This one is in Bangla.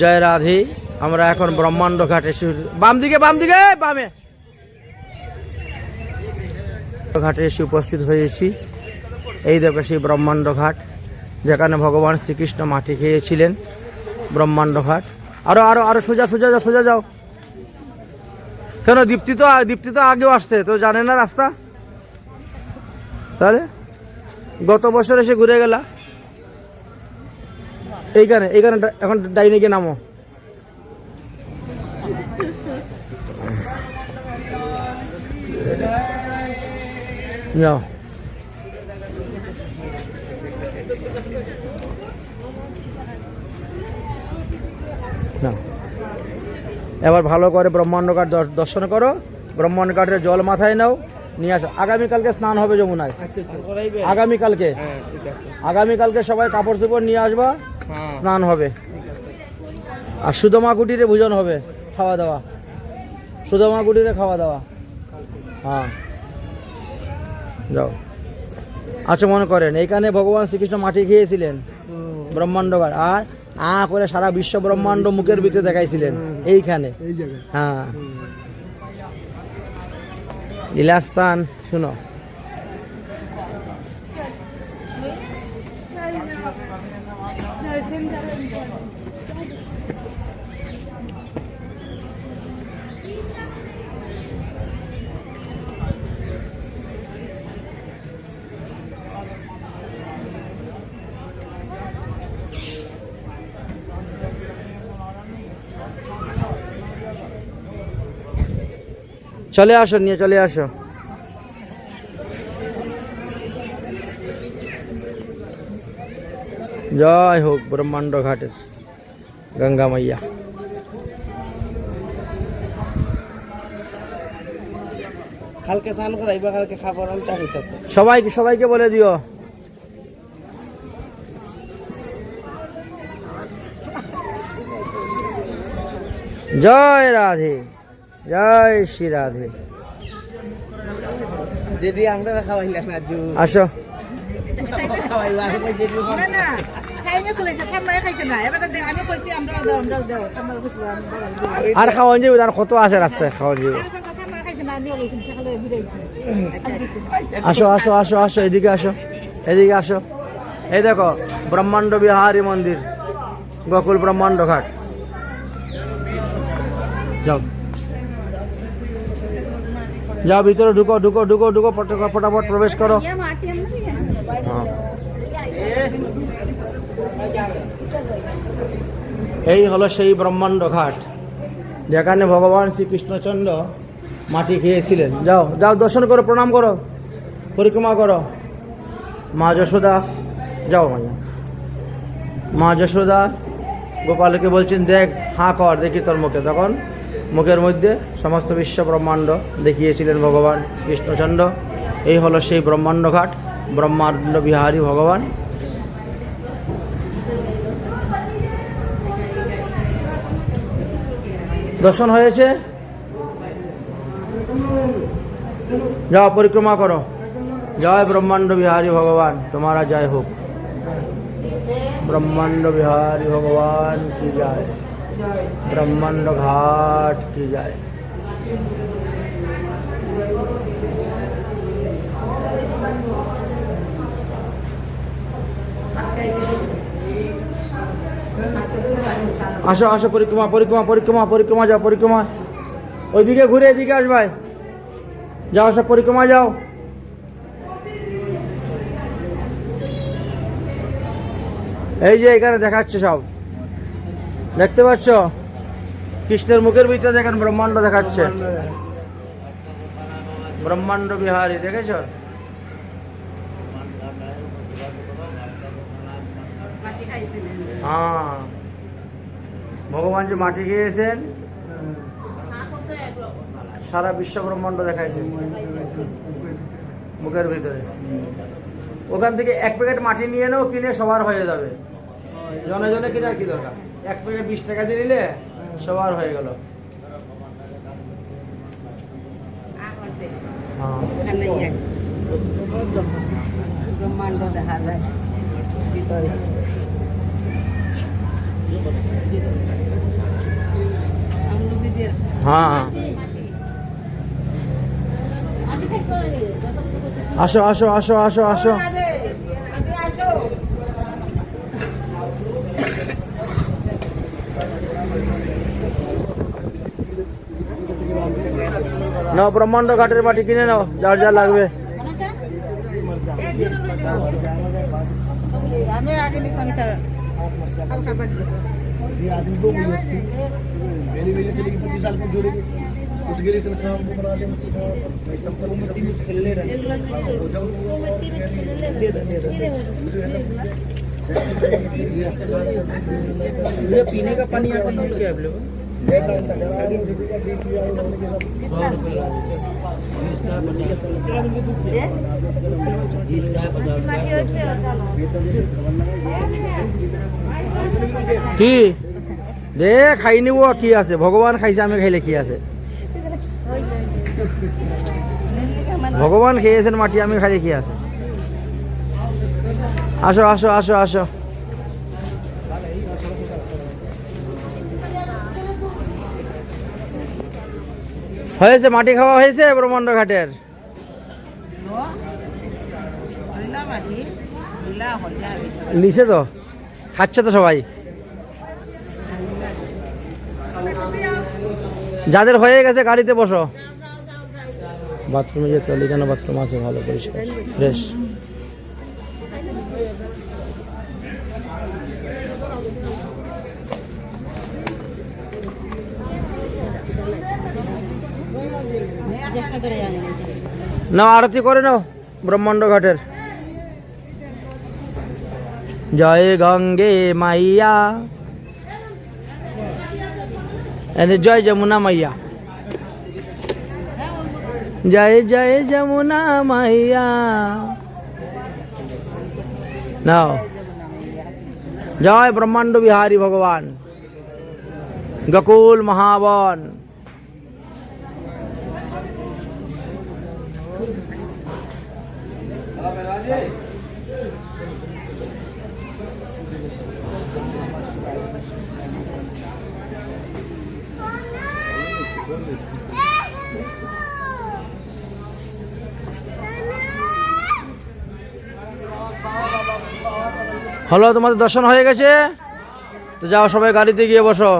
জয় রাধে, আমরা এখন ব্রহ্মাণ্ড ঘাটে বাম দিকে বাম দিকে বামে। ঘাটে এসে উপস্থিত হয়েছি। এই দেখো সেই ব্রহ্মাণ্ড ঘাট, যেখানে ভগবান শ্রীকৃষ্ণ মাটি খেয়েছিলেন ব্রহ্মাণ্ড ঘাট। আরও আরও আরও সোজা সোজা যাও সোজা যাও। কেন, দীপ্তি তো দীপ্তি তো আগেও আসছে, তো জানে না রাস্তা? তাহলে গত বছর এসে ঘুরে গেলা। এইখানে এইখানে এখন ডাইনে গিয়ে নামো। যাও। এবার ভালো করে ব্রহ্মাণ্ড ঘাট দর্শন করো। ব্রহ্মাণ্ড ঘাটের জল মাথায় নাও নিয়ে আসো। আগামীকালকে স্নান হবে যমুনায়। আগামীকালকে। হ্যাঁ ঠিক আছে। আগামীকালকে সবাই কাপড় চোপড় নিয়ে আসবা। হ্যাঁ স্নান হবে। আর সুদমা কুটিরে ভোজন হবে খাওয়া দাওয়া। সুদমা কুটিরে খাওয়া দাওয়া। হ্যাঁ। যাও। আচ্ছা মনে করেন এইখানে ভগবান শ্রীকৃষ্ণ মাটি খেয়েছিলেন ব্রহ্মাণ্ডগার আর আ করে সারা বিশ্ব ব্রহ্মাণ্ড মুখের ভিতরে দেখাইছিলেন এইখানে। হ্যাঁ। লীলাস্থান শুনো। চলে আসো নিয়ে চলে আসো জয় হোক ব্রহ্মাণ্ড ঘাটের গঙ্গা মাইয়া। কালকে স্নান করাইবা কালকে খাবার আনতে হইতাছে। সবাইকে সবাইকে বলে দিও। জয় রাধে জয় শ্রী রাধে। যদি আমরা খাওয়াইলা না জু আসো। আর খাওয়ান যাবে আর কত আছে রাস্তায় খাওয়ান যাবে? আসো আসো আসো আসো, এদিকে আসো এদিকে আসো। এই দেখো, ব্রহ্মাণ্ড বিহারী মন্দির, গোকুল ব্রহ্মাণ্ড ঘাট। যাও। যাও, ভিতরে ঢুকো ঢুকো ঢুকো ঢুকো ফটাফট প্রবেশ করো। এই হলো সেই ব্রহ্মাণ্ড ঘাট, যেখানে ভগবান শ্রীকৃষ্ণচন্দ্র মাটি খেয়েছিলেন। যাও যাও, দর্শন করো, প্রণাম করো, পরিক্রমা করো। মা যশোদা, যাও মাইয়া মা যশোদা গোপালকে বলছেন, দেখ, হাঁ কর, দেখি তোর মুখে। তখন মুখের মধ্যে সমস্ত বিশ্ব ব্রহ্মাণ্ড দেখিয়েছিলেন ভগবান কৃষ্ণচন্দ্র এই হলো সেই ব্রহ্মাণ্ড ঘাট। ব্রহ্মাণ্ড বিহারী ভগবান। দর্শন হয়েছে। যাও, পরিক্রমা করো। জয় ব্রহ্মাণ্ড বিহারী ভগবান। তোমারা জয় হোক। ব্রহ্মাণ্ড বিহারী ভগবান কি যায়? ব্রহ্মাণ্ড ঘাট কি যায়? আসো আসো, পরিক্রমা পরিক্রমা পরিক্রমা পরিক্রমা যাও, পরিক্রমা। ওইদিকে ঘুরে, এদিকে আসবাই যাও, সব পরিক্রমা যাও। এই যে এখানে দেখাচ্ছে সব। দেখতে পাচ্ছ? কৃষ্ণের মুখের ভিতরে দেখেন ব্রহ্মাণ্ড দেখাচ্ছে। ব্রহ্মাণ্ড বিহারী, দেখেছ? হ্যাঁ। ভগবান যে মাটি খেয়েছেন, সারা বিশ্ব ব্রহ্মাণ্ড দেখাইছে মুখের ভিতরে। ওখান থেকে এক প্যাকেট মাটি নিয়ে নাও, কিনে সবার হয়ে যাবে। জনে জনে কিনার কি দরকার? এক প্যাকেট বিশ টাকা দিয়ে দিলে সবার হয়ে গেল। ব্রহ্মাণ্ড দেখা যায় ভিতরে হ্যাঁ আসো আসো আসো আসো আসো। নাও, ব্রহ্মাণ্ড ঘাটের মাটি কিনে নাও, যার যা লাগবে। আমি আগে ये आदमी को पहली महीने से लेकिन पच्चीस साल को जोड़ेंगे उसके लिए तनख्वाह उनको बना दें सब पर मिट्टी में खेलने रहे ये पीने का पानी यहाँ पर क्या अवेलेबल কি? দে, খাই নিব, কি আছে? ভগবান খাইছে, আমি খাইলে কি আছে? ভগবান খেয়েছেন মাটি, আমি খাইলে কি আছে? আসো আসো আসো আসো। হয়েছে, মাটি খাওয়া হয়েছে, ব্রহ্মাণ্ড ঘাটের। লিছে তো, খাচ্ছে তো সবাই। যাদের হয়ে গেছে, গাড়িতে বসো। বাথরুমে যেতে হলে কেন বাথরুম আছে, ভালো, পরিষ্কার। ফ্রেশ নাও, আরতি করে নাও, ব্রহ্মাণ্ড ঘাটের। জয় গঙ্গে মাইয়া। জয় যমুনা মাইয়া। জয় জয় যমুনা মাইয়া। নাও। জয় ব্রহ্মাণ্ড বিহারী ভগবান। গকুল মহাবন। হলো তোমাদের দর্শন হয়ে গেছে? তো যাও সবাই গাড়িতে গিয়ে বসো।